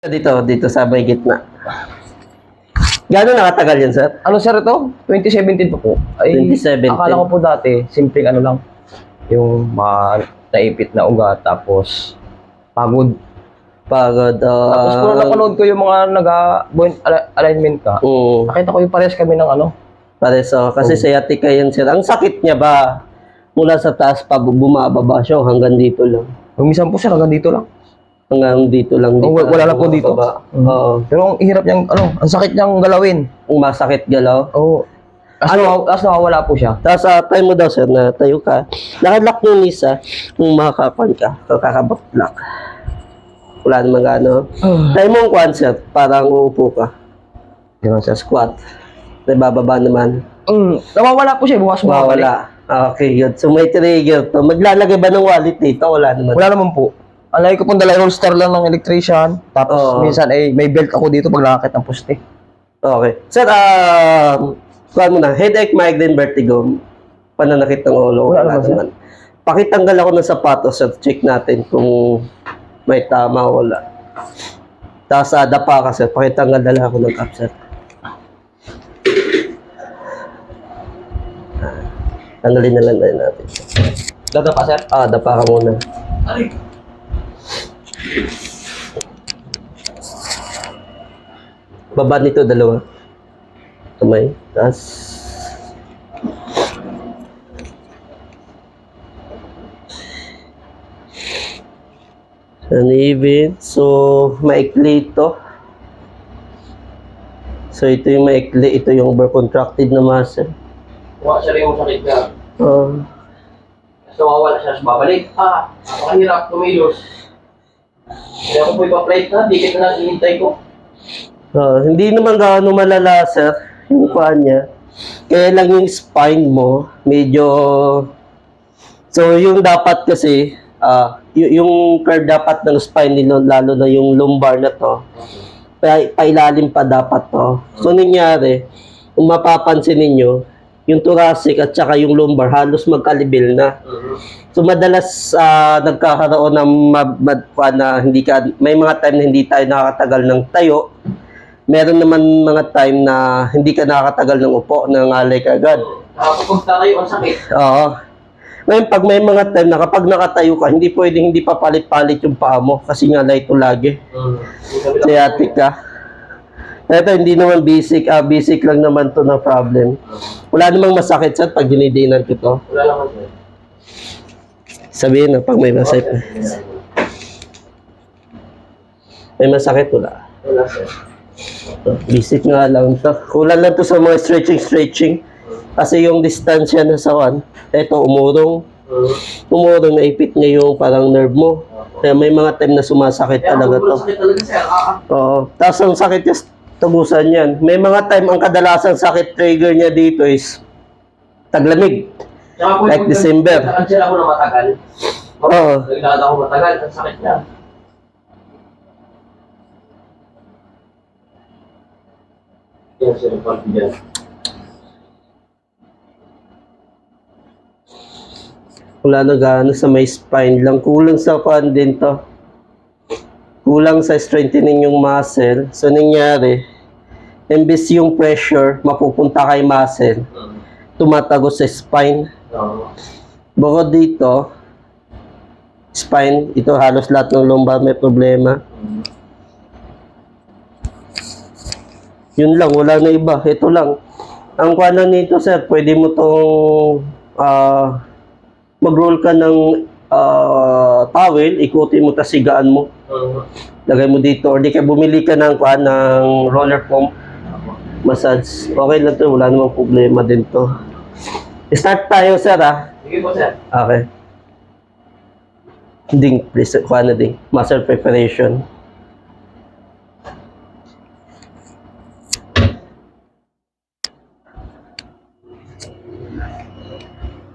Dito, dito sa may gitna. Gano'n nakatagal yan, sir? Ano sir ito? 2017 pa po. Ay, 2017. Akala ko po dati, simpleng ano lang. Yung mga naipit na ugat, tapos pagod. Pagod. Uh, Tapos kung napanood ko yung mga nag-point alignment ka, Mm, nakita ko yung pares kami ng ano. pareso. Kasi sciatica yan, sir. Ang sakit niya ba? Mula sa taas pa, bu- bumababa siya hanggang dito lang. Yung minsan po sir, hanggang dito lang. Hanggang dito lang. Oh, Dito wala na po dito. bumababa. Mm. Oo. Pero ang hirap niyang, ano, ang sakit niyang galawin. Kung masakit galaw. Oo. Tapos ano? tapos nawawala po siya. Tapos uh, try mo daw, sir, na tayo ka. Nakalock yung nisa. Kung makakapan ka, kakabot lock. Wala namang gano. Try mo ang kwan, sir. Parang uupo ka. Ganun Sa squat. May bababa naman. Mm, nawawala po siya, bukas mawawala. Wala. Okay, good. So may trigger to. Maglalagay ba ng wallet dito? Wala naman. Wala naman po. Alay ko pong dala rollstar lang ng electrician. Tapos Oo. minsan ay may belt ako dito pag nakakit ng poste. Okay. Sir, ah, kuhan mo na. Headache, migraine, vertigo. Pananakit ng ulo. Wala naman, sir. Pakitanggal ako ng sapatos at check natin kung may tama o wala. Tapos uh, dapa ka, sir. Pakitanggal na lang ako ng cup, sir. Ah, Tanggalin na lang tayo natin. Dada pa sir? Ah, dapa ka muna. Baba nito dalawa. Kamay. Tapos... Uneven. So, maikli ito. So, ito yung maikli. Ito yung overcontracted na muscle. Wala siya rin yung sakit niya. Ah. Tapos nawawala siya, tapos babalik. Ah, napakahirap kumilos. Kaya ako po ipa-plate na, dikit na lang hinintay ko. Ah, hindi naman gaano malala, sir, yung paa niya. Kaya lang yung spine mo, medyo... So, yung dapat kasi, y- yung curve dapat ng spine nilo, lalo na yung lumbar na to, pa, pailalim pa dapat to. So, nangyari, kung mapapansin ninyo, yung thoracic at saka yung lumbar halos magkalibil na. So madalas ah, nagkakaroon ng mab- mad- na hindi ka may mga time na hindi tayo nakakatagal ng tayo. Meron naman mga time na hindi ka nakakatagal ng upo, nangalay ka agad. Kapag tatayo ang sakit. Oo. Ngayon, pag may mga time na kapag nakatayo ka, hindi pwedeng hindi papalit-palit yung paa mo kasi nga ito lagi. Sciatic ka. Ito, hindi naman basic. Ah, basic lang naman to na problem. Wala namang masakit sa pag dinidinan ko to. Wala naman sir. Sabihin na pag may masakit. May masakit, wala. Wala sir. To, Basic nga lang to. Kulang lang to sa mga stretching-stretching. Kasi yung distansya na sa one, eto, umurong. Umurong, naipit niya yung parang nerve mo. Kaya may mga time na sumasakit talaga to. Ah, ah. Oo. Tapos ang sakit yung tubusan yan. May mga time ang kadalasan sakit trigger niya dito is taglamig. Tsaka po, Like yung- December. Nagkansel ako na matagal. Oo. Naglalakad ako matagal, ang sakit niya. Yan sir, confidence. Wala na gaano sa may spine lang. Kulang sa pan din to. Kulang sa strengthening yung muscle. So, nangyari, imbes yung pressure, mapupunta kay muscle, tumatago sa spine. Bukod dito, spine, ito halos lahat ng lumbar may problema. Yun lang, wala na iba. Ito lang. Ang kwano nito, sir, pwede mo tong ah, mag-roll ka ng ah, towel, ikutin mo, tas sigaan mo. Lagay mo dito, or di ka bumili ka ng, kwan, ng roller foam massage. Okay lang to, wala namang problema din to. Start tayo, sir, ah. Sige po sir. Okay. Ding, please, kuha na ding. Muscle preparation.